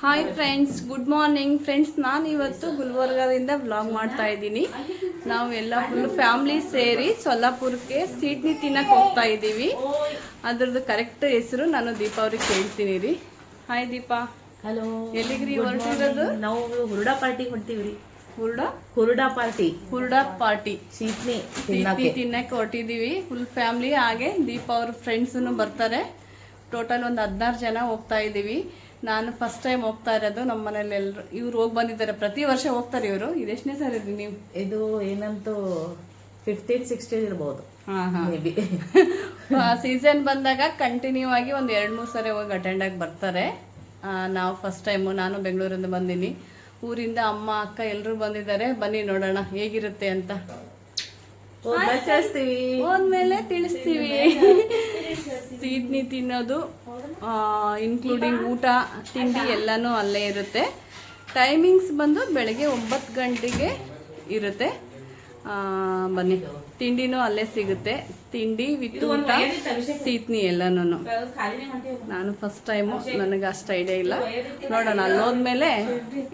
Hi friends good morning friends ನಾನು ಇವತ್ತು ಗುಲ್ಬರ್ಗಾದಿಂದ vlog ಮಾಡ್ತಾ ಇದ್ದೀನಿ. ನಾವು ಎಲ್ಲ ಫುಲ್ ಫ್ಯಾಮ್ಲಿ ಸೇರಿ ಸೊಲ್ಲಾಪುರಕ್ಕೆ ಸೀಟ್ನಿ ತಿನ್ನಕ್ಕೆ ಹೋಗ್ತಾ ಇದ್ದೀವಿ. ಅದ್ರದ್ದು ಕರೆಕ್ಟ್ ಹೆಸರು ನಾನು ದೀಪ ಅವ್ರಿಗೆ ಕೇಳ್ತೀನಿ ರೀ. ಹಾಯ್ ದೀಪಾ. ಹಲೋ ಎಲ್ಲಿಗ್ರಿ ಹೊರಟಿರೋದು? ನಾವು ಹುರುಡಾ ಪಾರ್ಟಿ ಹೊಂಟೀವ್ರಿ ರೀ. ಹುರುಡಾ? ಪಾರ್ಟಿ ಹುರುಡಾ ಪಾರ್ಟಿ ಸೀಟ್ನಿ ಸೀಟ್ನಿ ತಿನ್ನಕ್ಕೆ. ತಿನ್ನಕ್ಕೆ ಹೊರಟಿದ್ದೀವಿ ಫುಲ್ ಫ್ಯಾಮ್ಲಿ ಹಾಗೆ ದೀಪ ಅವ್ರ ಫ್ರೆಂಡ್ಸನ್ನು ಬರ್ತಾರೆ. ಟೋಟಲ್ ಒಂದು ಹದಿನಾರು ಜನ ಹೋಗ್ತಾ ಇದ್ದೀವಿ. ನಾನು ಫಸ್ಟ್ ಟೈಮ್ ಹೋಗ್ತಾ ಇರೋದು ನಮ್ಮ ಮನೇಲಿ ಎಲ್ಲರೂ ಇವ್ರು ಹೋಗಿ ಬಂದಿದ್ದಾರೆ. ಪ್ರತಿ ವರ್ಷ ಹೋಗ್ತಾರೆ ಇವರು. ಇದೆಷ್ಟನೇ ಸರ್ ಇದು ನೀವು? ಇದು ಏನಂತೂ ಫಿಫ್ಟೀನ್ ಸಿಕ್ಸ್ಟೀನ್ ಇರ್ಬೋದು. ಸೀಸನ್ ಬಂದಾಗ ಕಂಟಿನ್ಯೂ ಆಗಿ ಒಂದು ಎರಡು ಮೂರು ಸರಿ ಹೋಗಿ ಅಟೆಂಡ್ ಆಗಿ ಬರ್ತಾರೆ. ನಾವು ಫಸ್ಟ್ ಟೈಮು ನಾನು ಬೆಂಗಳೂರಿಂದ ಬಂದೀನಿ. ಊರಿಂದ ಅಮ್ಮ ಅಕ್ಕ ಎಲ್ಲರೂ ಬಂದಿದ್ದಾರೆ. ಬನ್ನಿ ನೋಡೋಣ ಹೇಗಿರುತ್ತೆ ಅಂತ. ಮೇಲೆ ಹೋದ್ಮೇಲೆ ತಿಳಿಸ್ತೀವಿ. ಸೀಡ್ನಿ ತಿನ್ನೋದು ಇನ್ಕ್ಲೂಡಿಂಗ್ ಊಟ ತಿಂಡಿ ಎಲ್ಲನೂ ಅಲ್ಲೇ ಇರುತ್ತೆ. ಟೈಮಿಂಗ್ಸ್ ಬಂದು ಬೆಳಗ್ಗೆ ಒಂಬತ್ತು ಗಂಟೆಗೆ ಇರುತ್ತೆ. ಬನ್ನಿ. ತಿಂಡಿನೂ ಅಲ್ಲೇ ಸಿಗುತ್ತೆ. ತಿಂಡಿ ವಿತ್ ಊಟ ಸೀತ್ನಿ ಎಲ್ಲನೂ ನಾನು ಫಸ್ಟ್ ಟೈಮು ನನಗೆ ಅಷ್ಟು ಐಡಿಯಾ ಇಲ್ಲ. ನೋಡೋಣ ಅಲ್ಲಿ? ಹೋದ್ಮೇಲೆ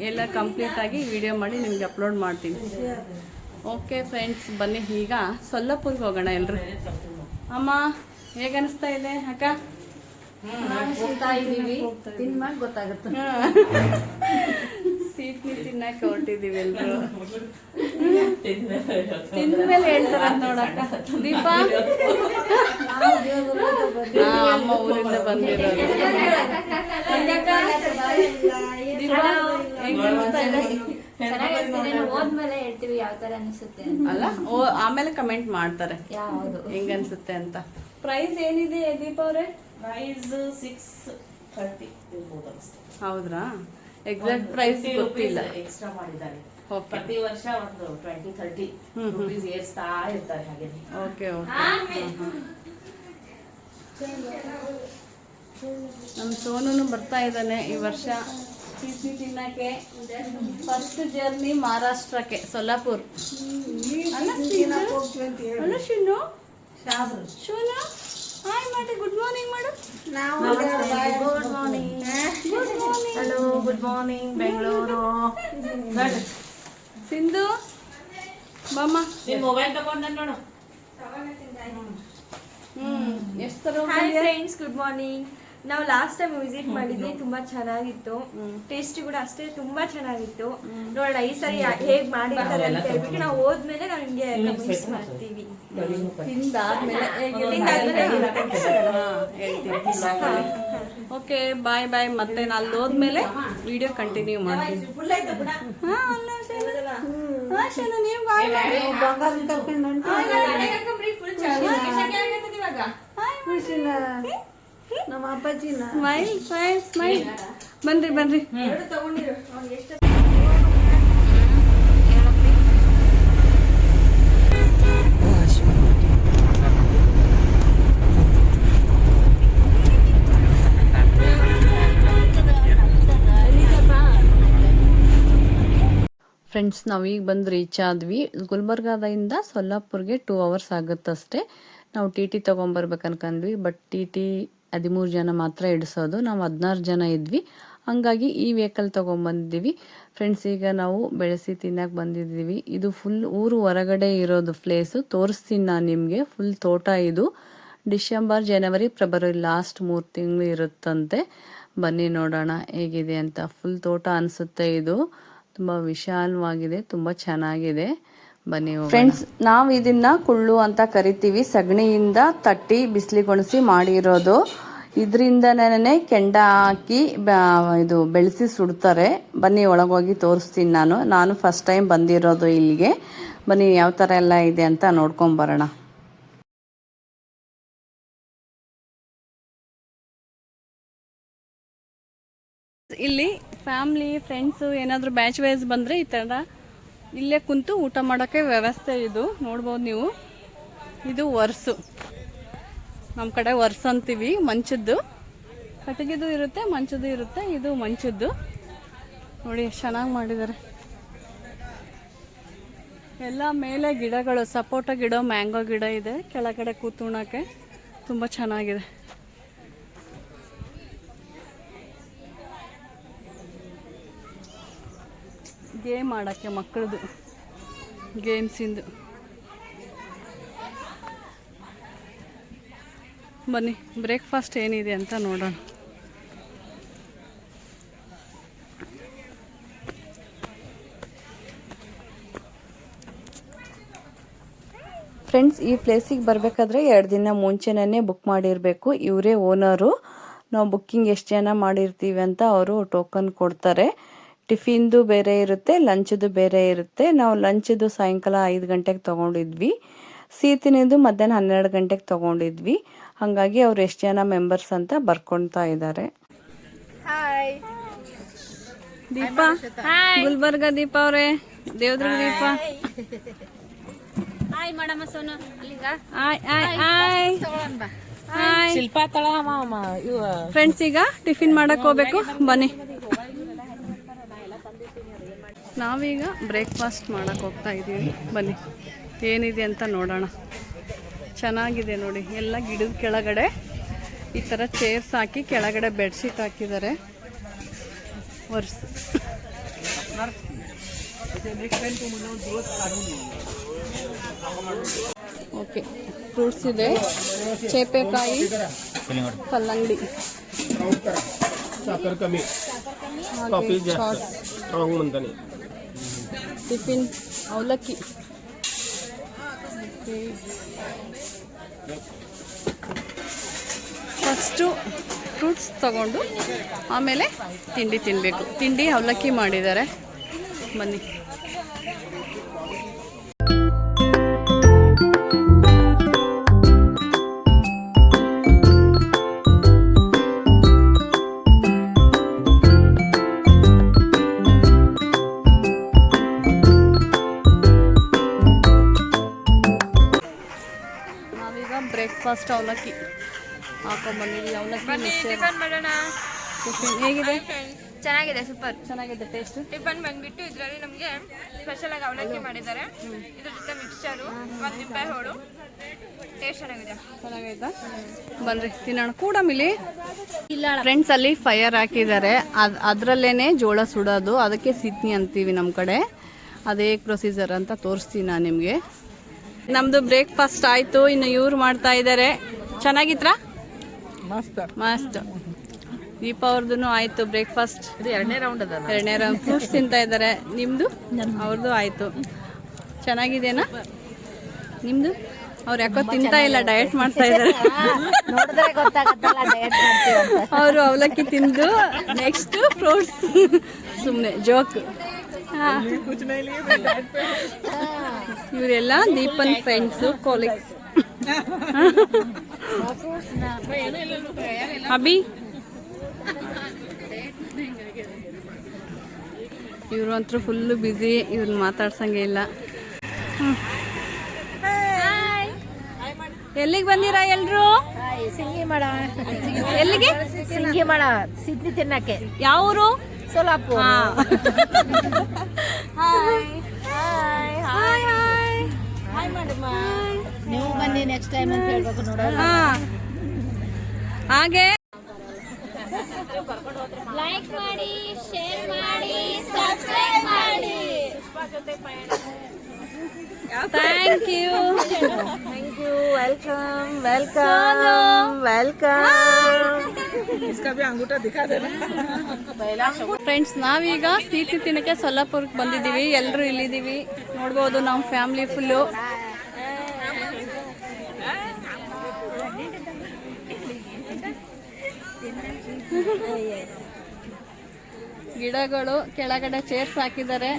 ಎಲ್ಲ ಕಂಪ್ಲೀಟ್ ಆಗಿ ವಿಡಿಯೋ ಮಾಡಿ ನಿಮ್ಗೆ ಅಪ್ಲೋಡ್ ಮಾಡ್ತೀನಿ. ಓಕೆ ಫ್ರೆಂಡ್ಸ್ ಬನ್ನಿ. ಈಗ ಸೊಲ್ಲಪುರ್ಗೆ ಹೋಗೋಣ ಎಲ್ಲರೂ ಅಮ್ಮ ಹೇಗೆ ಅನಿಸ್ತಾ ಇದೆ ಅಕ್ಕ? ಹೋಗ್ತಾ ಇದೀವಿ ತಿನ್ಮಾಗ ಗೊತ್ತಾಗುತ್ತೆ. ಸೀಟ್ನಿ ತಿನ್ನಕ್ಕೆ ಹೊರಟಿದೀವಿ ಎಲ್ರು. ತಿಂದ್ಮೇಲೆ ಹೇಳ್ತಾರ ನೋಡಕ್ಕ ದೀಪ? ಅಮ್ಮ ಊರಿಂದ ಬಂದಿರೋದು. ದೀಪ ಹೋದ್ಮೇಲೆ ಹೇಳ್ತೀವಿ ಯಾವ ತರ ಅನಿಸುತ್ತೆ. ಅಲ್ಲ ಓ ಆಮೇಲೆ ಕಮೆಂಟ್ ಮಾಡ್ತಾರೆ. ಯಾವ್ದು? ಹೆಂಗ್ ಅನ್ಸುತ್ತೆ ಅಂತ. ಪ್ರೈಸ್ ಏನಿದೆ ದೀಪ ಅವ್ರೆ? ಪ್ರೈಸ್ ಸಿಕ್ಸ್ ಥರ್ಟಿ ಇರ್ಬೋದು ಅನ್ಸುತ್ತೆ ಹೌದ್ರಾ? ಎಕ್ಸಾಕ್ಟ್ ಪ್ರೈಸ್ ಗೊತ್ತಿಲ್ಲ. ಎಕ್ಸ್ಟ್ರಾ ಮಾಡಿದ್ದಾರೆ. ಪ್ರತಿ ವರ್ಷ ಒಂದು ಟ್ವೆಂಟಿ ಥರ್ಟಿ ರುಪೀಸ್ ಏರ್ಸ್ತಾ ಇರ್ತಾರೆ ಹಾಗೆ. ಓಕೆ ಓಕೆ ನಮ್ಮ ಸೋನು ಬರ್ತಾ ಇದ್ದಾನೆ ಈ ವರ್ಷ. ಸಿಹಿ ತಿನ್ನಕ್ಕೆ ಫಸ್ಟ್ ಜರ್ನಿ ಮಹಾರಾಷ್ಟ್ರಕ್ಕೆ ಸೊಲ್ಲಾಪುರ್? ಅಲ್ಲ ಶಿನು ಶೋನು ಹಾಯ್ ಮಾಡಿ ಗುಡ್ ಮಾರ್ನಿಂಗ್ ಮಾಡು good morning hello good morning Bengaluru Sindhu ಬಾಮ್ಮ ನಿನ್ ಮೊಬೈಲ್ ತಗೊಂಡ ನೋಡು. ಹ್ಮ್ ಎಷ್ಟು ತರ ಹಾಯ್ ಫ್ರೆಂಡ್ಸ್ ಗುಡ್ ಮಾರ್ನಿಂಗ್ ನಾವು ಲಾಸ್ಟ್ ಟೈಮ್ ವಿಸಿಟ್ ಮಾಡಿದ್ವಿ ತುಂಬಾ ಚೆನ್ನಾಗಿತ್ತು ಟೇಸ್ಟ್ ಕೂಡ ಅಷ್ಟೇ ತುಂಬಾ ಚೆನ್ನಾಗಿತ್ತು ನೋಡೋಣ ಈ ಸರಿ ಹೇಗ್ ಮಾಡಿರ್ತಾರೆ ಅಂತ ಹೇಳ್ಬಿಟ್ಟು ನಾವು ಹೋದ್ಮೇಲೆ ನಾವು ನಿಮ್ಗೆ ಮಿಸ್ ಮಾಡ್ತೀವಿ ಓಕೆ ಬಾಯ್ ಬಾಯ್ ಮತ್ತೆ ನಾನು ಅಲ್ಲಿ ಹೋದ್ಮೇಲೆ ವಿಡಿಯೋ ಕಂಟಿನ್ಯೂ ಮಾಡ್ತೀನಿ ನೀವು. ನಮ್ಮ ಅಪ್ಪಾಜಿನ. ಸ್ಮೈಲ್ ಸ್ಮೈಲ್ ಸ್ಮೈಲ್ ಬನ್ರಿ ಬನ್ರಿ. ತಗೊಂಡಿರು. ಅವ್ನಿಗೆ ಎಷ್ಟು ಫ್ರೆಂಡ್ಸ್ ನಾವೀಗ ಬಂದು ರೀಚ್ ಆದ್ವಿ. ಗುಲ್ಬರ್ಗಾದಿಂದ ಸೊಲ್ಲಾಪುರ್ಗೆ ಟೂ ಅವರ್ಸ್ ಆಗುತ್ತಷ್ಟೇ. ನಾವು ಟಿ ಟಿ ತೊಗೊಂಬರ್ಬೇಕು ಅನ್ಕೊಂಡ್ವಿ ಬಟ್ ಟಿ ಟಿ ಹದಿಮೂರು ಜನ ಮಾತ್ರ ಇಡಿಸೋದು. ನಾವು ಹದಿನಾರು ಜನ ಇದ್ವಿ. ಹಂಗಾಗಿ ಈ ವೆಹಿಕಲ್ ತೊಗೊಂಬಂದಿದ್ದೀವಿ ಫ್ರೆಂಡ್ಸ್ ಈಗ ನಾವು ಬೆಳೆಸಿ ತಿನ್ನಕ್ಕೆ ಬಂದಿದ್ದೀವಿ. ಇದು ಫುಲ್ ಊರು ಹೊರಗಡೆ ಇರೋದು ಪ್ಲೇಸು ತೋರಿಸ್ತೀನಿ ನಾನು ನಿಮಗೆ. ಫುಲ್ ತೋಟ ಇದು. ಡಿಸೆಂಬರ್, ಜನವರಿ ಫೆಬ್ರವರಿ ಲಾಸ್ಟ್ ಮೂರು ತಿಂಗಳು ಇರುತ್ತಂತೆ. ಬನ್ನಿ ನೋಡೋಣ ಹೇಗಿದೆ ಅಂತ. ಫುಲ್ ತೋಟ ಅನಿಸುತ್ತೆ ಇದು. ತುಂಬ ವಿಶಾಲವಾಗಿದೆ. ತುಂಬ ಚೆನ್ನಾಗಿದೆ. ಬನ್ನಿ ಫ್ರೆಂಡ್ಸ್ ನಾವು ಇದನ್ನ ಕುಳ್ಳು ಅಂತ ಕರಿತೀವಿ. ಸಗಣಿಯಿಂದ ತಟ್ಟಿ ಬಿಸಿಲಿಗೊಣಸಿ ಮಾಡಿರೋದು. ಇದರಿಂದನೇ ಕೆಂಡ ಹಾಕಿ ಇದು ಬೆಳೆಸಿ ಸುಡ್ತಾರೆ. ಬನ್ನಿ ಒಳಗೋಗಿ ತೋರಿಸ್ತೀನಿ ನಾನು. ನಾನು ಫಸ್ಟ್ ಟೈಮ್ ಬಂದಿರೋದು ಇಲ್ಲಿಗೆ. ಬನ್ನಿ ಯಾವ ಥರ ಎಲ್ಲ ಇದೆ ಅಂತ ನೋಡ್ಕೊಂಬರೋಣ ಇಲ್ಲಿ ಫ್ಯಾಮ್ಲಿ ಫ್ರೆಂಡ್ಸು ಏನಾದರೂ ಬ್ಯಾಚ್ ವೈಸ್ ಬಂದರೆ ಈ ಥರ ಇಲ್ಲೇ ಕುಂತು ಊಟ ಮಾಡೋಕ್ಕೆ ವ್ಯವಸ್ಥೆ ಇದು. ನೋಡ್ಬೋದು ನೀವು. ಇದು ವರ್ಸು ನಮ್ಮ ಕಡೆ ವರ್ಸ್ ಅಂತೀವಿ, ಮಂಚದ್ದು. ಕಟ್ಟಿಗೆದು ಇರುತ್ತೆ, ಮಂಚದ್ದು ಇರುತ್ತೆ, ಇದು ಮಂಚದ್ದು. ನೋಡಿ ಚೆನ್ನಾಗಿ ಮಾಡಿದ್ದಾರೆ. ಎಲ್ಲ ಮೇಲೆ ಗಿಡಗಳು, ಸಪೋಟ ಗಿಡ, ಮ್ಯಾಂಗೋ ಗಿಡ ಇದೆ, ಕೆಳಗಡೆ ಕೂತುಣಕ್ಕೆ ತುಂಬ ಚೆನ್ನಾಗಿದೆ. ಗೇಮ್ ಆಡೋಕ್ಕೆ ಮಕ್ಕಳದು ಗೇಮ್ಸಿಂದು ಬನ್ನಿ ಬ್ರೇಕ್ಫಾಸ್ಟ್ ಏನಿದೆ ಅಂತ ನೋಡೋಣ. ಫ್ರೆಂಡ್ಸ್ ಈ ಪ್ಲೇಸಿಗೆ ಬರಬೇಕಾದ್ರೆ ಎರಡು ದಿನ ಮುಂಚೆನೇ ಬುಕ್ ಮಾಡಿರಬೇಕು. ಇವರೇ ಓನರು ನಾವು ಬುಕ್ಕಿಂಗ್ ಎಷ್ಟು ಜನ ಮಾಡಿರ್ತೀವಿ ಅಂತ ಅವರು ಟೋಕನ್ ಕೊಡ್ತಾರೆ. ಟಿಫಿನ್ದು ಬೇರೆ ಇರುತ್ತೆ ಲಂಚ್ದು ಬೇರೆ ಇರುತ್ತೆ. ನಾವು ಲಂಚ್ದು ಸಾಯಂಕಾಲ ಐದು ಗಂಟೆಗೆ ತೊಗೊಂಡಿದ್ವಿ. ಸೀತಿನದು ಮಧ್ಯಾಹ್ನ ಹನ್ನೆರಡು ಗಂಟೆಗೆ ತೊಗೊಂಡಿದ್ವಿ. ಹಾಗಾಗಿ ಅವ್ರು ಎಷ್ಟು ಜನ ಮೆಂಬರ್ಸ್ ಅಂತ ಬರ್ಕೊಳ್ತಾ ಇದ್ದಾರೆ. ಹಾಯ್ ದೀಪ ಗುಲ್ಬರ್ಗ ದೀಪ ಅವರೇ ದೇವ್ರ ದೀಪ. ಫ್ರೆಂಡ್ಸ್ ಈಗ ಟಿಫಿನ್ ಮಾಡಕ್ ಹೋಗ್ಬೇಕು. ಬನ್ನಿ. ನಾವೀಗ ಬ್ರೇಕ್ಫಾಸ್ಟ್ ಮಾಡೋಕ್ಕೆ ಹೋಗ್ತಾ ಇದ್ದೀವಿ. ಬನ್ನಿ. ಏನಿದೆ ಅಂತ ನೋಡೋಣ. ಚೆನ್ನಾಗಿದೆ ನೋಡಿ. ಎಲ್ಲ ಗಿಡದ ಕೆಳಗಡೆ ಈ ಥರ ಚೇರ್ಸ್ ಹಾಕಿ ಕೆಳಗಡೆ ಬೆಡ್ಶೀಟ್ ಹಾಕಿದ್ದಾರೆ. Verse okay. ಫ್ರೂಟ್ಸ್ ಇದೆ ಚೇಪೆಕಾಯಿ ಕಲ್ಲಂಗಡಿ ಸಾಕರ್ ಕಮ್ಮಿ. ಟಿಫಿನ್ ಅವಲಕ್ಕಿ. ಫಸ್ಟು ಫ್ರೂಟ್ಸ್ ತಗೊಂಡು ಆಮೇಲೆ ತಿಂಡಿ ತಿನ್ನಬೇಕು ತಿಂಡಿ ಅವಲಕ್ಕಿ ಮಾಡಿದ್ದಾರೆ. ಬನ್ನಿ. ಬ್ರೇಕ್ಫಾಸ್ಟ್ ಅವಲಕ್ಕಿ. ಹಾಕೊಂಡ್ಬಂದಿದ್ದೀವಿ ಅವಲಕ್ಕಿ ಮಾಡೋಣ. ಟಿಫಿನ್ ಹೇಗಿದೆ? ಚೆನ್ನಾಗಿದೆ ಸೂಪರ್ ಚೆನ್ನಾಗಿದೆ ಟೇಸ್ಟ್ ಟಿಫನ್ ಬಂದ್ಬಿಟ್ಟು ಇದರಲ್ಲಿ ನಮಗೆ ಸ್ಪೆಷಲ್ ಆಗಿ ಅವಲಕ್ಕಿ ಮಾಡಿದ್ದಾರೆ. ಇದ್ರ ಜೊತೆ ಮಿಕ್ಸ್ಚರು ಒಂದು ನಿಂಬೆ ಹೋಳು. ಟೇಸ್ಟ್ ಚೆನ್ನಾಗಿದೆ. ಚೆನ್ನಾಗೈತಾ? ಬನ್ರಿ ತಿನ್ನೋಣ. ಕೂಡ ಮಿಲಿ. ಫ್ರೆಂಡ್ಸ್ ಅಲ್ಲಿ ಫೈರ್ ಹಾಕಿದ್ದಾರೆ. ಅದ್ರಲ್ಲೇನೆ ಅದರಲ್ಲೇನೆ ಜೋಳ ಸುಡೋದು. ಅದಕ್ಕೆ ಸಿದ್ನಿ ಅಂತೀವಿ ನಮ್ಮ ಕಡೆ. ಅದೇ ಪ್ರೊಸೀಜರ್ ಅಂತ ತೋರಿಸ್ತೀನಿ ನಾನು ನಿಮಗೆ. ನಮ್ಮದು ಬ್ರೇಕ್ಫಾಸ್ಟ್ ಆಯ್ತು ಇನ್ನು ಇವ್ರು ಮಾಡ್ತಾ ಇದ್ದಾರೆ ಚೆನ್ನಾಗಿತ್ರಾ ಮಸ್ತ್. ಮಸ್ತ್. ದೀಪ ಅವ್ರದ್ದು ಆಯ್ತು ಬ್ರೇಕ್ಫಾಸ್ಟ್ ಇದು ಎರಡನೇ ರೌಂಡ್ ಎರಡನೇ ರೌಂಡ್ ಫ್ರೂಟ್ಸ್ ತಿಂತಾ ಇದ್ದಾರೆ ನಿಮ್ಮದು ಅವ್ರದ್ದು ಆಯ್ತು. ಚೆನ್ನಾಗಿದೆನಾ? ನಿಮ್ಮದು ಅವ್ರು ಯಾಕೋ ತಿಂತಾ ಇಲ್ಲ ಡಯಟ್ ಮಾಡ್ತಾ ಇದ್ದಾರೆ ನೋಡಿದ್ರೆ ಗೊತ್ತಾಗತ್ತಲ್ಲ ಡಯಟ್ ಮಾಡ್ತೀವಿ ಅಂತ. ಅವರು ಅವಲಕ್ಕಿ ತಿಂದು ನೆಕ್ಸ್ಟ್ ಫ್ರೂಟ್ಸ್ ಸುಮ್ಮನೆ ಜೋಕ್ ಇವರೆಲ್ಲ ದೀಪನ್ ಫ್ರೆಂಡ್ಸು ಕಾಲೇಜ್ ಅಭಿ? ಇವರು ಅಂತೂ ಫುಲ್ಲು ಬ್ಯುಸಿ ಇವ್ರನ್ನ ಮಾತಾಡ್ಸಂಗೆ ಇಲ್ಲ. ಎಲ್ಲಿಗೆ ಬಂದಿರಾ ಎಲ್ರು? ಸಿಂಗಿ ಮಾಡ ಎಲ್ಲಿಗೆ? ಸಿಂಗಿ ಮಾಡ ಸಿದ್ನಿ ತಿನ್ನಕ್ಕೆ. ಯಾವ ಊರು ಸೋಲಾಪುರ ನೀವು ಬನ್ನಿ ನೆಕ್ಸ್ಟ್ ಟೈಮ್ ಅಂತ ಹೇಳ್ಬೇಕು ನೋಡೋಣ. ಹಾ. ಹಾಗೆ? ಲೈಕ್ ಮಾಡಿ ಶೇರ್ ಮಾಡಿ ಸಬ್ಸ್ಕ್ರೈಬ್ ಮಾಡಿ. Thank you thank you welcome welcome welcome friends ನಾವೀಗ ಸೀತಿ ತಿನ್ನಕ್ಕೆ ಸೊಲ್ಲಾಪುರಕ್ಕೆ ಬಂದಿದ್ದೀವಿ. ಎಲ್ಲರೂ ಇಲ್ಲಿದ್ದೀವಿ. ನೋಡ್ಬೋದು ನಮ್ಮ ಫ್ಯಾಮಿಲಿ ಫುಲ್ಲು ಗಿಡಗಳು ಕೆಳಗಡೆ ಚೇರ್ಸ್ ಹಾಕಿದ್ದಾರೆ.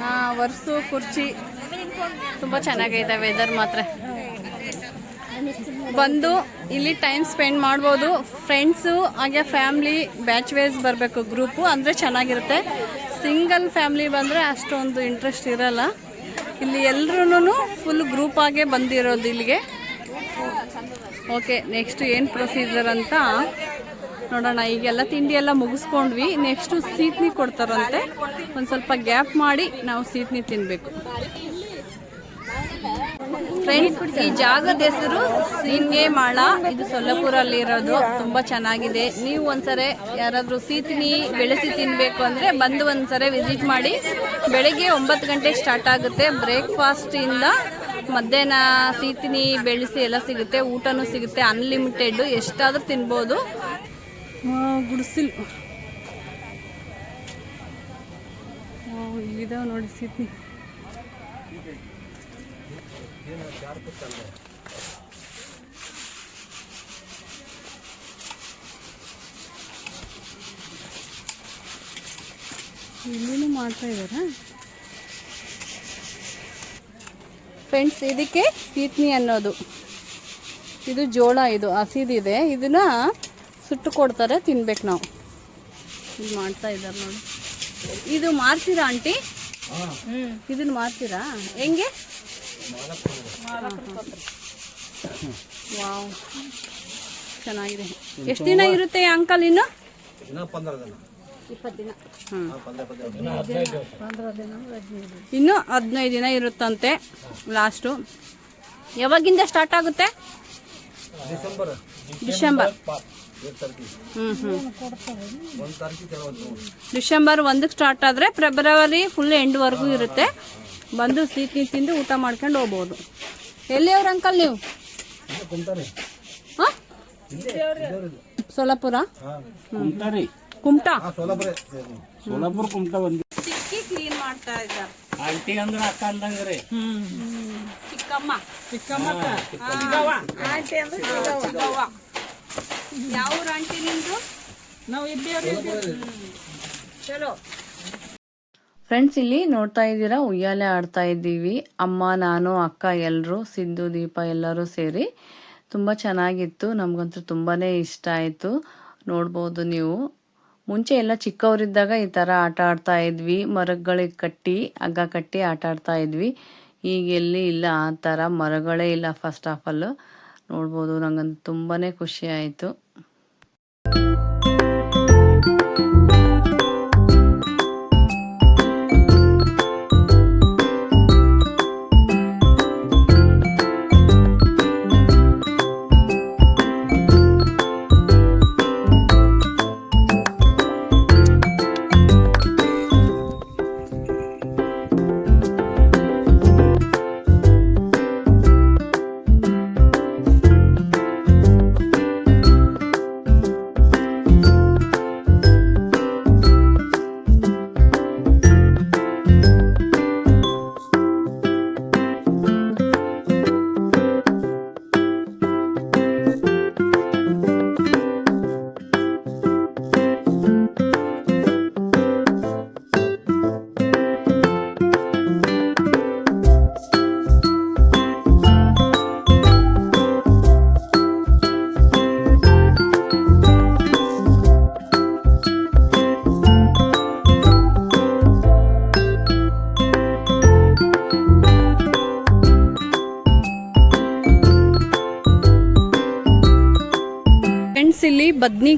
ಹಾ ವರ್ಸು ಕುರ್ಚಿ. ತುಂಬಾ ಚೆನ್ನಾಗೈತೆ ವೆದರ್ ಮಾತ್ರ. ಬಂದು ಇಲ್ಲಿ ಟೈಮ್ ಸ್ಪೆಂಡ್ ಮಾಡ್ಬೋದು. ಫ್ರೆಂಡ್ಸು ಹಾಗೆ ಫ್ಯಾಮ್ಲಿ ಬ್ಯಾಚ್ ವೈಸ್ ಬರಬೇಕು ಗ್ರೂಪು ಅಂದರೆ ಚೆನ್ನಾಗಿರುತ್ತೆ. ಸಿಂಗಲ್ ಫ್ಯಾಮ್ಲಿ ಬಂದರೆ ಅಷ್ಟೊಂದು ಇಂಟ್ರೆಸ್ಟ್ ಇರಲ್ಲ. ಇಲ್ಲಿ ಎಲ್ಲರೂ ಫುಲ್ ಗ್ರೂಪ್ ಆಗೇ ಬಂದಿರೋದು ಇಲ್ಲಿಗೆ. ಓಕೆ ನೆಕ್ಸ್ಟ್ ಏನು ಪ್ರೊಸೀಜರ್ ಅಂತ? ನೋಡೋಣ, ಈಗೆಲ್ಲ ತಿಂಡಿ ಎಲ್ಲ ಮುಗಿಸ್ಕೊಂಡ್ವಿ. ನೆಕ್ಸ್ಟು ಸೀತ್ನಿ ಕೊಡ್ತಾರಂತೆ. ಒಂದು ಸ್ವಲ್ಪ ಗ್ಯಾಪ್ ಮಾಡಿ ನಾವು ಸೀತ್ನಿ ತಿನ್ನಬೇಕು ಫ್ರೆಂಡ್ಸ್ ಈ ಜಾಗದ ಹೆಸರು ಸೀನ್ಗೆ ಮಾಳ ಇದು ಸೊಲ್ಲಪುರಲ್ಲಿ ಇರೋದು ತುಂಬಾ ಚೆನ್ನಾಗಿದೆ. ನೀವು ಒಂದ್ಸರಿ ಯಾರಾದ್ರೂ ಸೀತಿನಿ ಬೆಳೆಸಿ ತಿನ್ಬೇಕು ಅಂದ್ರೆ ಬಂದು ಒಂದ್ಸರಿ ವಿಸಿಟ್ ಮಾಡಿ. ಬೆಳಿಗ್ಗೆ ಒಂಬತ್ತು ಗಂಟೆಗೆ ಸ್ಟಾರ್ಟ್ ಆಗುತ್ತೆ. ಬ್ರೇಕ್ಫಾಸ್ಟ್ ಇಂದ ಮಧ್ಯಾಹ್ನ ಸೀತಿನಿ ಬೆಳೆಸಿ ಎಲ್ಲ ಸಿಗುತ್ತೆ. ಊಟನೂ ಸಿಗುತ್ತೆ. ಅನ್ಲಿಮಿಟೆಡ್ ಎಷ್ಟಾದ್ರೂ ತಿನ್ಬೋದು. ಗುಡಿಸಿಲ್. ಇಲ್ಲಿದಾವೆ ನೋಡಿ ಸೀತಿನಿ ಇಲ್ಲಿನೂ ಮಾಡ್ತಾ ಇದ್ದಾರಾ? ಫ್ರೆಂಡ್ಸ್ ಇದಕ್ಕೆ ಸೀತ್ನಿ ಅನ್ನೋದು. ಇದು ಜೋಳ ಇದು ಹಸಿದಿದೆ ಇದನ್ನ ಸುಟ್ಟು ಕೊಡ್ತಾರೆ ತಿನ್ಬೇಕು ನಾವು. ಇದು ಮಾಡ್ತಾ ಇದ್ದಾರೆ ನೋಡಿ. ಇದು ಮಾರ್ತೀರಾ ಆಂಟಿ? ಇದನ್ನ ಮಾರ್ತೀರಾ? ಹೆಂಗೆ? ವಾವ್ ಚೆನ್ನಾಗಿದೆ. ಎಷ್ಟು ದಿನ ಇರುತ್ತೆ ಅಂಕಲ್ ಇನ್ನು? ಇನ್ನ ಪಂದ್ರ ದಿನ. ಹ್ಮ್. ಪಂದ್ರ ಪಂದ್ರ ದಿನ. ಇನ್ನು ಹದಿನೈದು ದಿನ ಇರುತ್ತಂತೆ ಲಾಸ್ಟು. ಯಾವಾಗಿಂದ ಸ್ಟಾರ್ಟ್ ಆಗುತ್ತೆ? ಡಿಸೆಂಬರ್. ಹ್ಞೂ ಹ್ಞೂ ಡಿಸೆಂಬರ್ ಒಂದಕ್ಕೆ ಸ್ಟಾರ್ಟ್ ಆದರೆ ಫೆಬ್ರವರಿ ಫುಲ್ ಎಂಡ್ವರೆಗೂ ಇರುತ್ತೆ. ಬಂದು ಸಿಹಿ ತಿಂದು ಊಟ ಮಾಡ್ಕೊಂಡು ಹೋಗ್ಬೋದು. ಎಲ್ಲಿಯವ್ರ ಅಂಕಲ್ ನೀವು? ಹಾಂ? ಸೋಲಾಪುರ? ಕುಮಟಾ? ಹಾ ಸೋಲಾಪುರ. ಸೋಲಾಪುರ ಕುಮಟಾ ಬಂದು ಸಿಕ್ಕಿ ಕ್ಲೀನ್ ಮಾಡ್ತಾ ಇದ್ದಾರೆ. ಆಂಟಿ ಅಂದ್ರೆ ಅಕ್ಕ ಅಂದಂಗ್ರಿ. ಚಿಕ್ಕಮ್ಮ. ಚಿಕ್ಕಮ್ಮ ಯಾವ ಊರು ಆಂಟಿ ನಿಮ್ದು? ಚಲೋ. ಫ್ರೆಂಡ್ಸ್ ಇಲ್ಲಿ ನೋಡ್ತಾ ಇದ್ದೀರಾ? ಉಯ್ಯಾಲೆ ಆಡ್ತಾ ಇದ್ದೀವಿ. ಅಮ್ಮ, ನಾನು, ಅಕ್ಕ ಎಲ್ಲರೂ ಸಿದ್ದು ದೀಪ ಎಲ್ಲರೂ ಸೇರಿ. ತುಂಬ ಚೆನ್ನಾಗಿತ್ತು. ನಮಗಂತೂ ತುಂಬಾ ಇಷ್ಟ ಆಯಿತು. ನೋಡ್ಬೋದು ನೀವು. ಮುಂಚೆ ಎಲ್ಲ ಚಿಕ್ಕವರಿದ್ದಾಗ ಈ ಥರ ಆಟ ಆಡ್ತಾ ಇದ್ವಿ. ಮರಗಳಿಗೆ ಕಟ್ಟಿ, ಹಗ್ಗ ಕಟ್ಟಿ ಆಟ ಆಡ್ತಾ ಇದ್ವಿ. ಈಗ ಎಲ್ಲಿ ಇಲ್ಲ ಆ ಥರ ಮರಗಳೇ ಇಲ್ಲ ಫಸ್ಟ್ ಆಫ್ ಆಲ್ ನೋಡ್ಬೋದು, ನಂಗಂತೂ ತುಂಬಾ ಖುಷಿ ಆಯಿತು.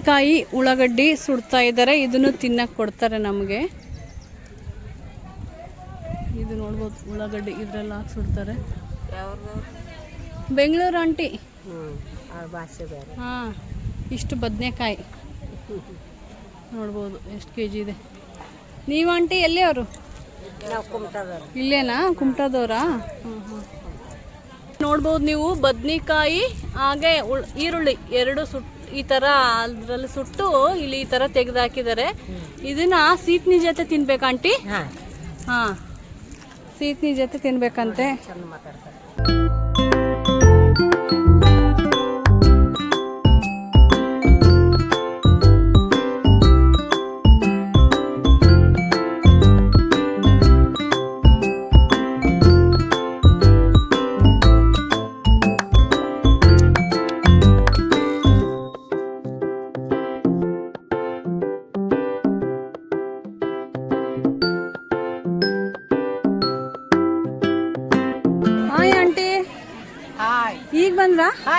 ಬದ್ನಿಕಾಯಿ ಉಳ್ಳಾಗಡ್ಡಿ ಸುಡ್ತಾ ಇದ್ದಾರೆ ಇದನ್ನು ತಿನ್ನಕ್ಕೆ ಕೊಡ್ತಾರೆ ನಮಗೆ. ಇದು ನೋಡ್ಬೋದು ಉಳ್ಳಾಗಡ್ಡಿ ಇದ್ರೆಲ್ಲ ಹಾಕಿ ಸುಡ್ತಾರೆ. ಬೆಂಗಳೂರು ಆಂಟಿ. ಹಾಂ ಇಷ್ಟು ಬದನೆಕಾಯಿ. ನೋಡ್ಬೋದು ಎಷ್ಟು ಕೆ ಜಿ ಇದೆ. ನೀವು ಆಂಟಿ ಎಲ್ಲಿ ಅವರು? ಇಲ್ಲೇನಾ? ಕುಮಟಾದವ್ರಾ? ಹ್ಞೂ ಹ್ಞೂ ನೋಡ್ಬೋದು ನೀವು ಬದನೆಕಾಯಿ ಹಾಗೆ ಉಳ್ ಈರುಳ್ಳಿ ಎರಡು ಸುಟ್ ಈ ಥರ ಅದರಲ್ಲಿ ಸುಟ್ಟು ಇಲ್ಲಿ ಈ ಥರ ತೆಗೆದು ಹಾಕಿದ್ದಾರೆ ಇದನ್ನ ಸೀತ್ನಿ ಜೊತೆ ತಿನ್ಬೇಕಂಟಿ ಹಾಂ. ಸೀತ್ನಿ ಜೊತೆ ತಿನ್ಬೇಕಂತೆ.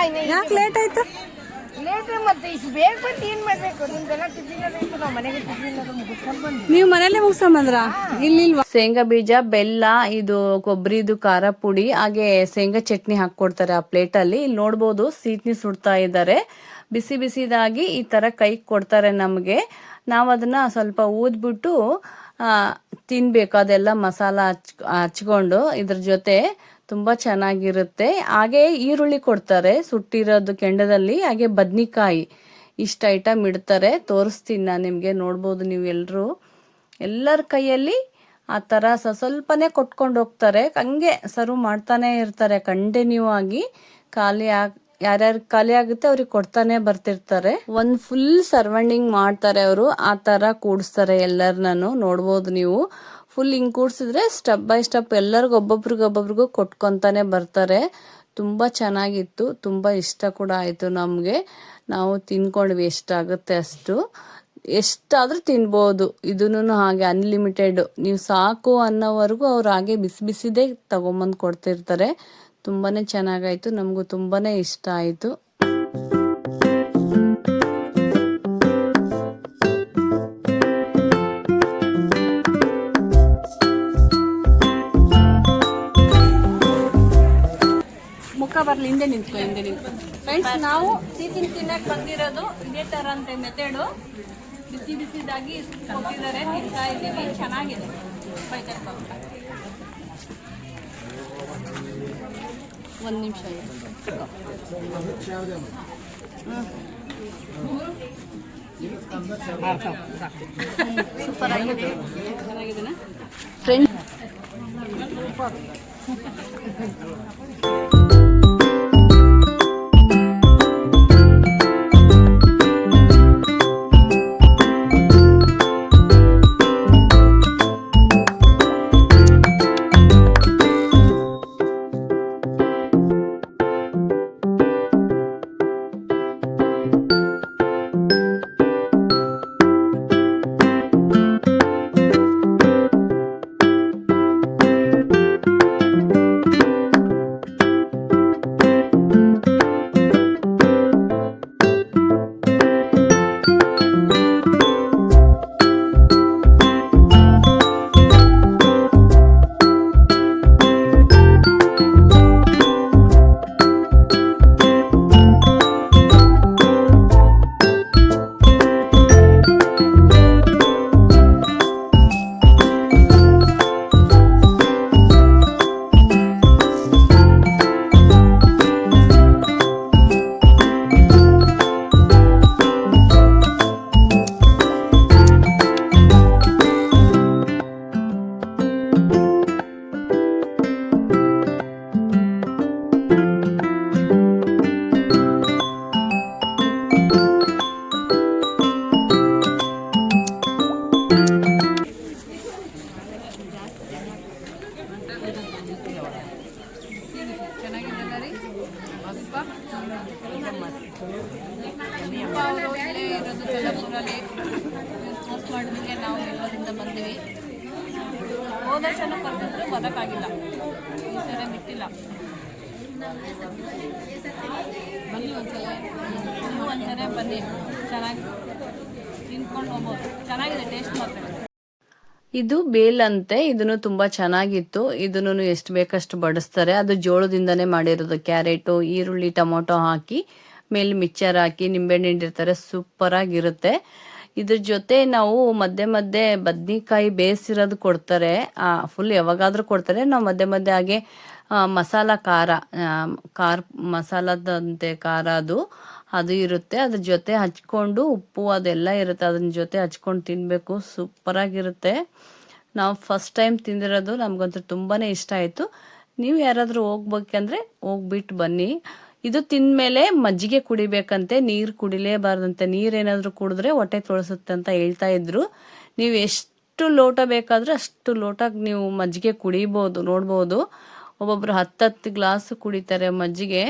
ಯಾಕೆ ಲೇಟ್ ಆಯ್ತು? ಬಿಟ್ರೆ ಮತ್ತೆ ಇಷ್ಟು ಬೇಗ ಬಂದು ಏನ್ ಮಾಡ್ಬೇಕು? ನಿಮ್ದೆಲ್ಲ ಟಿಫಿನ್ ಅದು ಇತ್ತು ನಾವು ಮನೆಗೆ ಟಿಫಿನ್ ಅದು ಮುಗಿಸ್ಕೊಂಡು ಬಂದ್ವಿ. ನೀವು ಮನೇಲೆ ಮುಗಿಸ್ಕೊಂಬಂದ್ರ? ಇಲ್ಲಿಲ್ವಾ ಶೇಂಗಾ ಬೀಜ ಬೆಲ್ಲ ಇದು ಕೊಬ್ಬರಿದು ಖಾರ ಪುಡಿ ಹಾಗೆ ಶೇಂಗಾ ಚಟ್ನಿ ಹಾಕೊಡ್ತಾರೆ ಆ ಪ್ಲೇಟಲ್ಲಿ ಇಲ್ಲಿ ನೋಡ್ಬೋದು ಸೀಟ್ನಿ ಸುಡ್ತಾ ಇದ್ದಾರೆ. ಬಿಸಿ ಬಿಸಿದಾಗಿ ಈ ತರ ಕೈ ಕೊಡ್ತಾರೆ ನಮಗೆ. ನಾವು ಅದನ್ನ ಸ್ವಲ್ಪ ಊದ್ಬಿಟ್ಟು ಆ, ತಿನ್ಬೇಕು. ಅದೆಲ್ಲ ಮಸಾಲ ಹಚ್ ಹಚ್ಕೊಂಡು ಇದ್ರ ಜೊತೆ ತುಂಬಾ ಚೆನ್ನಾಗಿರುತ್ತೆ. ಹಾಗೆ ಈರುಳ್ಳಿ ಕೊಡ್ತಾರೆ. ಸುಟ್ಟಿರೋದು ಕೆಂಡದಲ್ಲಿ, ಹಾಗೆ ಬದ್ನಿಕಾಯಿ ಇಷ್ಟ ಐಟಮ್ ಇಡ್ತಾರೆ. ತೋರಿಸ್ತೀನಿ ನಾನು ನಿಮಗೆ, ನೋಡ್ಬೋದು ನೀವು ಎಲ್ಲರೂ ಎಲ್ಲರ ಕೈಯಲ್ಲಿ ಆ ಥರ ಸ ಸ್ವಲ್ಪನೇ ಕೊಟ್ಕೊಂಡು ಹೋಗ್ತಾರೆ. ಹಂಗೆ ಸರ್ವ್ ಮಾಡ್ತಾನೆ ಇರ್ತಾರೆ ಕಂಟಿನ್ಯೂ ಆಗಿ ಖಾಲಿ ಆಗಿ ಯಾರ್ಯಾರು ಖಾಲಿ ಆಗುತ್ತೆ ಅವ್ರಿಗೆ ಕೊಡ್ತಾನೆ ಬರ್ತಿರ್ತಾರೆ. ಒಂದು ಫುಲ್ ಸರ್ವಂಡಿಂಗ್ ಮಾಡ್ತಾರೆ ಅವರು. ಆ ಥರ ಕೂಡಿಸ್ತಾರೆ ಎಲ್ಲರನ್ನೂ ನೋಡ್ಬೋದು ನೀವು. ಫುಲ್ ಹಿಂಗ್ ಕೂಡ್ಸಿದ್ರೆ ಸ್ಟೆಪ್ ಬೈ ಸ್ಟೆಪ್ ಎಲ್ಲರಿಗೂ ಒಬ್ಬೊಬ್ರಿಗೆ ಒಬ್ಬೊಬ್ರಿಗೂ ಕೊಟ್ಕೊಂತಾನೆ ಬರ್ತಾರೆ. ತುಂಬಾ ಚೆನ್ನಾಗಿತ್ತು. ತುಂಬಾ ಇಷ್ಟ ಕೂಡ ಆಯ್ತು ನಮಗೆ. ನಾವು ತಿನ್ಕೊಂಡ್ವಿ ಎಷ್ಟಾಗುತ್ತೆ ಅಷ್ಟು. ಎಷ್ಟಾದ್ರೂ ತಿನ್ಬೋದು. ಇದನ್ನು ಹಾಗೆ ಅನ್ಲಿಮಿಟೆಡ್ ನೀವು ಸಾಕು ಅನ್ನೋವರೆಗೂ ಅವ್ರು ಹಾಗೆ ಬಿಸಿ ಬಿಸಿದೇ ತಗೊಂಬಂದು ಕೊಡ್ತಿರ್ತಾರೆ. ತುಂಬಾನೇ ಚೆನ್ನಾಗಾಯ್ತು. ನಮಗೂ ತುಂಬಾನೇ ಇಷ್ಟ ಆಯ್ತು. ಬರ್ಲಿ ಹಿಂದೆ ನಿಂತ್ಕೊ ಹಿಂದೆ ನಿಂತ್ಕೊ ಫ್ರೆಂಡ್ಸ್ ನಾವು ಸೀತಿನ ತಿನ್ನಕ್ ಬಂದಿರೋದು ಇದೇ ತರ ಅಂತ ಮೆಥಡು ಬಿಸಿ ಬಿಸಿದಾಗಿ ಕೊಟ್ಟಿದ್ದಾರೆ ತಿಂತಾ ಇದ್ದೀವಿ ಚೆನ್ನಾಗಿದೆ. ಬೈತಪ್ಪ ಒಂದು ನಿಮಿಷ ಸೂಪರ್ ಆಗಿದೆ ಚೆನ್ನಾಗಿದೆನಾ ಫ್ರೆಂಡ್ಸ್ ನೀವು ಬನ್ನಿ. ಚೆನ್ನಾಗಿ ತಿನ್ಕೊಂಡು ಹೋಗ್ಬೋದು. ಚೆನ್ನಾಗಿದೆ ಟೇಸ್ಟ್ ಮಾತ್ರ. ಇದು ಬೇಲ್ ಅಂತೆ ಇದನ್ನು ತುಂಬಾ ಚೆನ್ನಾಗಿತ್ತು. ಇದನ್ನು ಎಷ್ಟು ಬೇಕಷ್ಟು ಬಡಿಸ್ತಾರೆ. ಅದು ಜೋಳದಿಂದನೇ ಮಾಡಿರೋದು. ಕ್ಯಾರೆಟು, ಈರುಳ್ಳಿ, ಟೊಮೊಟೊ ಹಾಕಿ, ಮೇಲೆ ಮಿಕ್ಚರ್ ಹಾಕಿ ನಿಂಬೆಹಣ್ಣು ಹಿಂಡಿರ್ತಾರೆ. ಸೂಪರ್ ಆಗಿರುತ್ತೆ ಇದ್ರ ಜೊತೆ ನಾವು ಮಧ್ಯೆ ಮಧ್ಯೆ ಬದ್ನಿಕಾಯಿ ಬೇಯಿಸಿರೋದು ಕೊಡ್ತಾರೆ. ಫುಲ್ ಯಾವಾಗಾದ್ರೂ ಕೊಡ್ತಾರೆ. ನಾವು ಮಧ್ಯೆ ಮಧ್ಯೆ ಹಾಗೆ ಮಸಾಲ ಖಾರ ಖಾರ ಮಸಾಲದಂತೆ ಖಾರ ಅದು ಅದು ಇರುತ್ತೆ. ಅದ್ರ ಜೊತೆ ಹಚ್ಕೊಂಡು ಉಪ್ಪು ಅದೆಲ್ಲ ಇರುತ್ತೆ. ಅದನ್ನ ಜೊತೆ ಹಚ್ಕೊಂಡು ತಿನ್ನಬೇಕು ಸೂಪರಾಗಿರುತ್ತೆ ನಾವು ಫಸ್ಟ್ ಟೈಮ್ ತಿಂದಿರೋದು ನಮಗಂತೂ ತುಂಬಾ ಇಷ್ಟ ಆಯಿತು. ನೀವು ಯಾರಾದರೂ ಹೋಗ್ಬೇಕಂದ್ರೆ ಹೋಗ್ಬಿಟ್ಟು ಬನ್ನಿ. ಇದು ತಿಂದಮೇಲೆ ಮಜ್ಜಿಗೆ ಕುಡಿಬೇಕಂತೆ. ನೀರು ಕುಡಿಲೇಬಾರ್ದಂತೆ. ನೀರೇನಾದರೂ ಕುಡಿದ್ರೆ ಹೊಟ್ಟೆ ತೊಳಸುತ್ತೆ ಅಂತ ಹೇಳ್ತಾ ಇದ್ರು. ನೀವು ಎಷ್ಟು ಲೋಟ ಬೇಕಾದ್ರೆ ಅಷ್ಟು ಲೋಟ ನೀವು ಮಜ್ಜಿಗೆ ಕುಡಿಬೋದು, ನೋಡ್ಬೋದು. ಒಬ್ಬೊಬ್ರು ಹತ್ತತ್ತು ಗ್ಲಾಸ್ ಕುಡಿತಾರೆ ಮಜ್ಜಿಗೆ.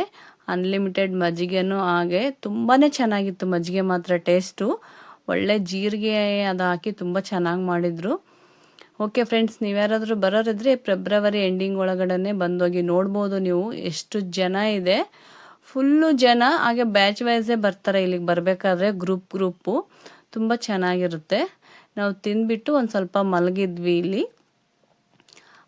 ಅನ್ಲಿಮಿಟೆಡ್ ಮಜ್ಜಿಗೆನೂ ಹಾಗೆ ತುಂಬಾ ಚೆನ್ನಾಗಿತ್ತು ಮಜ್ಜಿಗೆ ಮಾತ್ರ ಟೇಸ್ಟು ಒಳ್ಳೆ ಜೀರಿಗೆ ಅದು ಹಾಕಿ ತುಂಬ ಚೆನ್ನಾಗಿ ಮಾಡಿದರು. ಓಕೆ ಫ್ರೆಂಡ್ಸ್ ನೀವ್ಯಾರಾದರೂ ಬರೋರಿದ್ರೆ ಫೆಬ್ರವರಿ ಎಂಡಿಂಗ್ ಒಳಗಡೆ ಬಂದೋಗಿ ನೋಡ್ಬೋದು ನೀವು. ಎಷ್ಟು ಜನ ಇದೆ. ಫುಲ್ಲು ಜನ ಹಾಗೆ ಬ್ಯಾಚ್ ವೈಸೇ ಬರ್ತಾರೆ ಇಲ್ಲಿಗೆ ಬರಬೇಕಾದ್ರೆ ಗ್ರೂಪ್ ಗ್ರೂಪು ತುಂಬ ಚೆನ್ನಾಗಿರುತ್ತೆ. ನಾವು ತಿಂದ್ಬಿಟ್ಟು ಒಂದು ಸ್ವಲ್ಪ ಮಲಗಿದ್ವಿ ಇಲ್ಲಿ.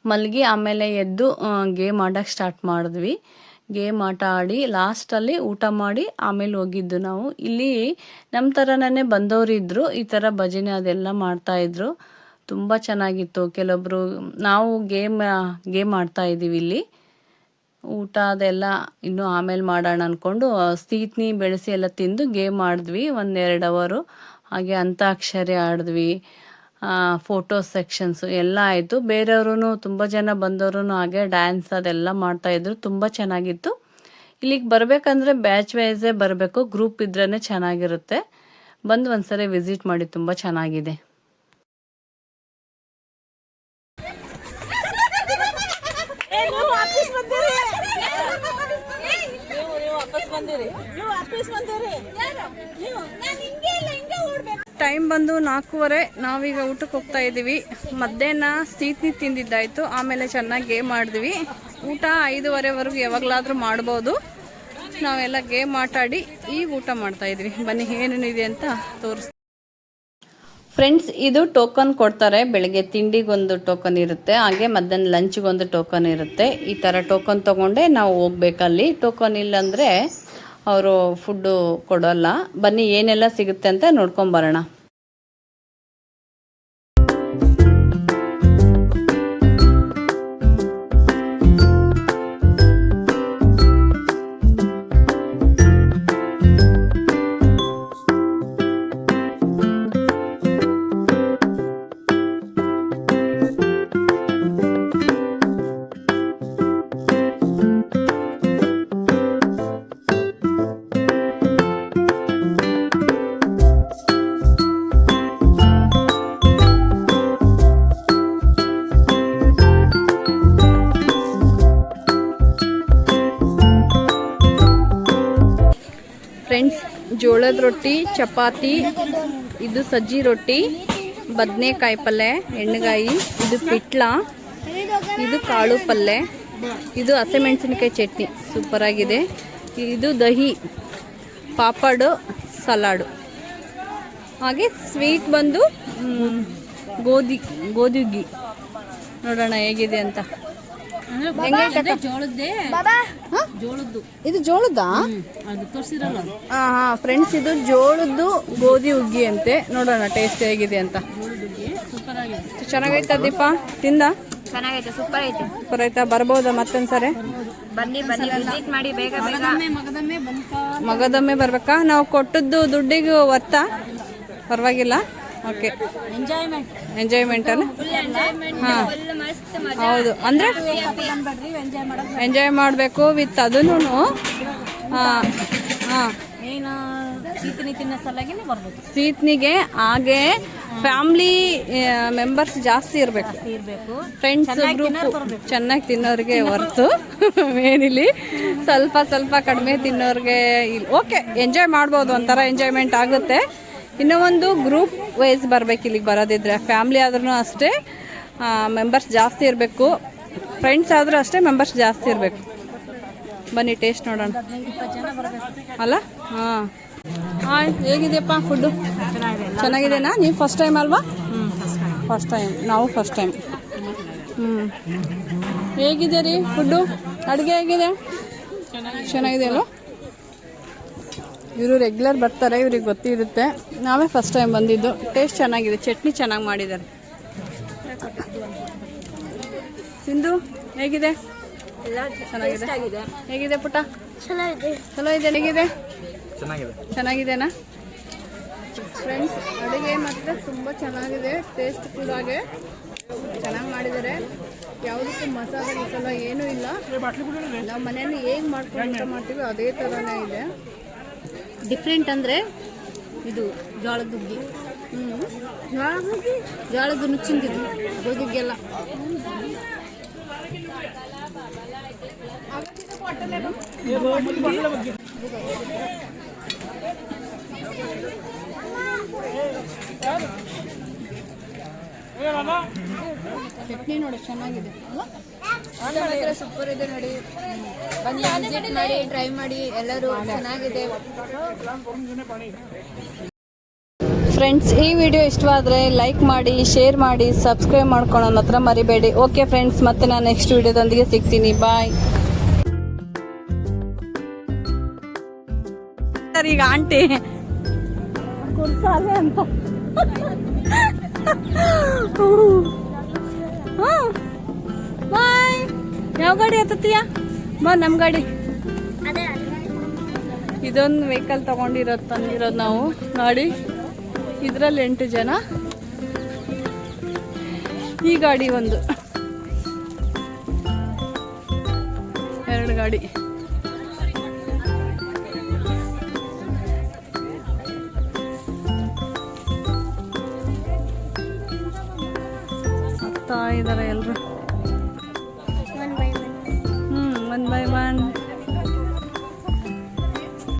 ಮಲಗಿ ಆಮೇಲೆ ಎದ್ದು ಗೇಮ್ ಆಡೋಕ್ಕೆ ಸ್ಟಾರ್ಟ್ ಮಾಡಿದ್ವಿ. ಗೇಮ್ ಆಟ ಆಡಿ ಲಾಸ್ಟಲ್ಲಿ ಊಟ ಮಾಡಿ ಆಮೇಲೆ ಹೋಗಿದ್ದು ನಾವು. ಇಲ್ಲಿ ನಮ್ಮ ಥರನೇ ಬಂದವರು ಇದ್ದರು ಈ ಥರ ಭಜನೆ ಅದೆಲ್ಲ ಮಾಡ್ತಾಯಿದ್ರು ತುಂಬ ಚೆನ್ನಾಗಿತ್ತು. ಕೆಲವೊಬ್ಬರು ನಾವು ಗೇಮ್ ಗೇಮ್ ಆಡ್ತಾ ಇದ್ದೀವಿ ಇಲ್ಲಿ. ಊಟ ಅದೆಲ್ಲ ಇನ್ನೂ ಆಮೇಲೆ ಮಾಡೋಣ ಅಂದ್ಕೊಂಡು ಸೀತ್ನಿ ಬೆಳೆಸಿ ಎಲ್ಲ ತಿಂದು ಗೇಮ್ ಆಡಿದ್ವಿ ಒಂದೆರಡು ಅವರು ಹಾಗೆ ಅಂತಾಕ್ಷರಿ ಆಡಿದ್ವಿ. ಫೋಟೋ ಸೆಕ್ಷನ್ಸು ಎಲ್ಲ ಆಯಿತು. ಬೇರೆಯವ್ರೂ ತುಂಬ ಜನ ಬಂದವರು ಹಾಗೆ ಡ್ಯಾನ್ಸ್ ಅದೆಲ್ಲ ಮಾಡ್ತಾಯಿದ್ರು ತುಂಬ ಚೆನ್ನಾಗಿತ್ತು. ಇಲ್ಲಿಗೆ ಬರಬೇಕಂದ್ರೆ ಬ್ಯಾಚ್ ವೈಸೇ ಬರಬೇಕು. ಗ್ರೂಪ್ ಇದ್ರೇ ಚೆನ್ನಾಗಿರುತ್ತೆ. ಬಂದು ಒಂದ್ಸರಿ ವಿಸಿಟ್ ಮಾಡಿ, ತುಂಬ ಚೆನ್ನಾಗಿದೆ. ಟೈಮ್ ಬಂದು ನಾಲ್ಕೂವರೆ, ನಾವೀಗ ಊಟಕ್ಕೆ ಹೋಗ್ತಾ ಇದ್ದೀವಿ. ಮಧ್ಯಾಹ್ನ ಸೀತ್ನಿ ತಿಂದಿದ್ದಾಯಿತು, ಆಮೇಲೆ ಚೆನ್ನಾಗಿ ಗೇಮ್ ಆಡಿದ್ವಿ. ಊಟ ಐದೂವರೆವರೆಗೂ ಯಾವಾಗಲಾದರೂ ಮಾಡ್ಬೋದು. ನಾವೆಲ್ಲ ಗೇಮ್ ಆಟಾಡಿ ಈಗ ಊಟ ಮಾಡ್ತಾ ಇದ್ವಿ ಬನ್ನಿ, ಏನೇನಿದೆ ಅಂತ ತೋರಿಸ್ತೀವಿ ಫ್ರೆಂಡ್ಸ್ ಇದು ಟೋಕನ್ ಕೊಡ್ತಾರೆ. ಬೆಳಗ್ಗೆ ತಿಂಡಿಗೊಂದು ಟೋಕನ್ ಇರುತ್ತೆ, ಹಾಗೆ ಮಧ್ಯಾಹ್ನ ಲಂಚ್ಗೊಂದು ಟೋಕನ್ ಇರುತ್ತೆ. ಈ ಥರ ಟೋಕನ್ ತೊಗೊಂಡೆ ನಾವು ಹೋಗ್ಬೇಕಲ್ಲಿ. ಟೋಕನ್ ಇಲ್ಲಾಂದರೆ ಅವರು ಫುಡ್ಡು ಕೊಡೋಲ್ಲ. ಬನ್ನಿ ಏನೆಲ್ಲ ಸಿಗುತ್ತೆ ಅಂತ ನೋಡ್ಕೊಂಬರೋಣ ರೊಟ್ಟಿ, ಚಪಾತಿ, ಇದು ಸಜ್ಜಿ ರೊಟ್ಟಿ, ಬದನೆಕಾಯಿ ಪಲ್ಯ ಎಣ್ಣೆಗಾಯಿ ಇದು ಪಿಟ್ಲ, ಇದು ಕಾಳು ಪಲ್ಯ ಇದು ಹಸಿಮೆಣಸಿನಕಾಯಿ ಚಟ್ನಿ. ಸೂಪರಾಗಿದೆ ಇದು ದಹಿ, ಪಾಪಡು, ಸಲಾಡು. ಹಾಗೆ ಸ್ವೀಟ್ ಬಂದು ಗೋಧಿ ಗೋಧಿ ನೋಡೋಣ ಹೇಗಿದೆ ಅಂತ. ಇದು ಜೋಳದ್ದಾ? ಹಾ ಹಾ ಫ್ರೆಂಡ್ಸ್ ಇದು ಜೋಳದ್ದು ಗೋಧಿ ಹುಗ್ಗಿ ಅಂತೆ. ನೋಡೋಣ ಟೇಸ್ಟ್ ಹೇಗಿದೆ ಅಂತ. ಚೆನ್ನಾಗೈತಾ ದೀಪ? ತಿಂದ? ಚೆನ್ನಾಗೈತೆ ಸೂಪರ್ ಐತೆ. ಸೂಪರ್ ಆಯ್ತಾ ಬರ್ಬೋದಾ ಮತ್ತೊಂದ್ಸರಿ ಬನ್ನಿ ಬನ್ನಿ ವಿಸಿಟ್ ಮಾಡಿ ಬೇಗ ಬೇಗ. ಮಗದೊಮ್ಮೆ ಬರ್ಬೇಕಾ? ನಾವು ಕೊಟ್ಟದ್ದು ದುಡ್ಡಿಗೂ ಒತ್ತ? ಪರವಾಗಿಲ್ಲ. ಓಕೆ ಎಂಜಾಯ್ಮೆಂಟ್ ಎಂಜಾಯ್ಮೆಂಟ್ ಅಲ್ಲ ಹಾಂ. ಹೌದು. ಅಂದರೆ? ಎಂಜಾಯ್ ಮಾಡಬೇಕು ವಿತ್ ಅದನ್ನು. ಹಾಂ. ಹಾಂ. ಸೀತ್ನಿಗೆ ಹಾಗೆ ಫ್ಯಾಮ್ಲಿ ಮೆಂಬರ್ಸ್ ಜಾಸ್ತಿ ಇರಬೇಕು. ಫ್ರೆಂಡ್ಸ್ ಗ್ರೂಪ್ ಚೆನ್ನಾಗಿ ತಿನ್ನೋರಿಗೆ ಹೊರ್ತು. ಏನಿಲ್ಲಿ ಸ್ವಲ್ಪ ಸ್ವಲ್ಪ ಕಡಿಮೆ ತಿನ್ನೋರಿಗೆ ಓಕೆ ಎಂಜಾಯ್ ಮಾಡ್ಬೋದು ಒಂಥರ ಎಂಜಾಯ್ಮೆಂಟ್ ಆಗುತ್ತೆ. ಇನ್ನೂ ಒಂದು ಗ್ರೂಪ್ ವೈಸ್ ಬರಬೇಕು ಇಲ್ಲಿಗೆ ಬರೋದಿದ್ರೆ. ಫ್ಯಾಮ್ಲಿ ಆದ್ರೂ ಅಷ್ಟೇ ಮೆಂಬರ್ಸ್ ಜಾಸ್ತಿ ಇರಬೇಕು. ಫ್ರೆಂಡ್ಸ್ ಆದರೂ ಅಷ್ಟೇ ಮೆಂಬರ್ಸ್ ಜಾಸ್ತಿ ಇರಬೇಕು. ಬನ್ನಿ ಟೇಸ್ಟ್ ನೋಡೋಣ. ಅಲ್ಲ? ಹಾಂ. ಹಾಂ, ಹೇಗಿದೆಯಪ್ಪ ಫುಡ್ಡು ಚೆನ್ನಾಗಿದೆನಾ? ನೀವು ಫಸ್ಟ್ ಟೈಮ್ ಅಲ್ವಾ? ಫಸ್ಟ್ ಟೈಮ್ ನಾವು ಫಸ್ಟ್ ಟೈಮ್ ಹ್ಞೂ ಹೇಗಿದೆ ರೀ ಫುಡ್ಡು ಅಡುಗೆ ಹೇಗಿದೆ? ಚೆನ್ನಾಗಿದೆ ಅಲ್ವಾ? ಇವರು ರೆಗ್ಯುಲರ್ ಬರ್ತಾರೆ ಇವ್ರಿಗೆ ಗೊತ್ತಿರುತ್ತೆ. ನಾವೇ ಫಸ್ಟ್ ಟೈಮ್ ಬಂದಿದ್ದು. ಟೇಸ್ಟ್ ಚೆನ್ನಾಗಿದೆ. ಚಟ್ನಿ ಚೆನ್ನಾಗಿ ಮಾಡಿದ್ದಾರೆ. ಸಿಂಧು ಹೇಗಿದೆ? ಚೆನ್ನಾಗಿದೆ. ಹೇಗಿದೆ ಪುಟ್ಟ ಚೆನ್ನಾಗಿದೆ. ಚಲೋ ಇದೆ ಹೇಗಿದೆ? ಚೆನ್ನಾಗಿದೆ. ಚೆನ್ನಾಗಿದೆನಾ? ಫ್ರೆಂಡ್ಸ್ ಅಡುಗೆ ಮಾತ್ರ ತುಂಬ ಚೆನ್ನಾಗಿದೆ. ಟೇಸ್ಟ್ ಫುಲ್ ಹಾಗೆ ಚೆನ್ನಾಗಿ ಮಾಡಿದ್ದಾರೆ. ಯಾವುದಕ್ಕೂ ಮಸಾಲೆ ಮಸಾಲ ಏನೂ ಇಲ್ಲ. ನಾವು ಮನೆಯಲ್ಲಿ ಹೇಗೆ ಮಾಡ್ಕೊಂಡು ಊಟ ಮಾಡ್ತೀವಿ ಅದೇ ಥರನೇ ಇದೆ. ಡಿಫ್ರೆಂಟ್ ಅಂದರೆ ಇದು ಜೋಳದ ಹುಗ್ಗಿ ಹ್ಞೂ ಜೋಳದ ನುಚ್ಚಿಂದಿದ್ದು ಗೋಧಿಗೆಲ್ಲ ಚಟ್ನಿ ನೋಡಿ ಚೆನ್ನಾಗಿದೆ. ಸೂಪರ್ ಇದೆ ನೋಡಿ. ಬನ್ನಿ ವಿಸಿಟ್ ಮಾಡಿ ಟ್ರೈ ಮಾಡಿ ಎಲ್ಲರೂ ಚೆನ್ನಾಗಿದೆ. ಫ್ರೆಂಡ್ಸ್ ಈ ವಿಡಿಯೋ ಇಷ್ಟವಾದರೆ ಲೈಕ್ ಮಾಡಿ ಶೇರ್ ಮಾಡಿ ಸಬ್ಸ್ಕ್ರೈಬ್ ಮಾಡ್ಕೊಳ್ಳೋಣ ಹತ್ರ ಮರಿಬೇಡಿ. ಓಕೆ ಫ್ರೆಂಡ್ಸ್ ಮತ್ತೆ ನಾನು ನೆಕ್ಸ್ಟ್ ವಿಡಿಯೋದೊಂದಿಗೆ ಸಿಗ್ತೀನಿ. ಬಾಯ್ ಸರ್ ಈಗ ಆಂಟಿ. ಕುರ್ಸಾಲೆ ಬಾಯ್. ಯಾವ ಗಾಡಿ ಹತ್ತತ್ತೀಯ? ಬಾ ನಮ್ಮ ಗಾಡಿ. ಇದೊಂದು ವೆಹಿಕಲ್ ತಗೊಂಡಿರೋದು, ತಂದಿರೋದು ನಾವು. ಗಾಡಿ ಇದರಲ್ಲಿ ಎಂಟು ಜನ. ಈ ಗಾಡಿ ಒಂದು. ಎರಡು ಗಾಡಿ.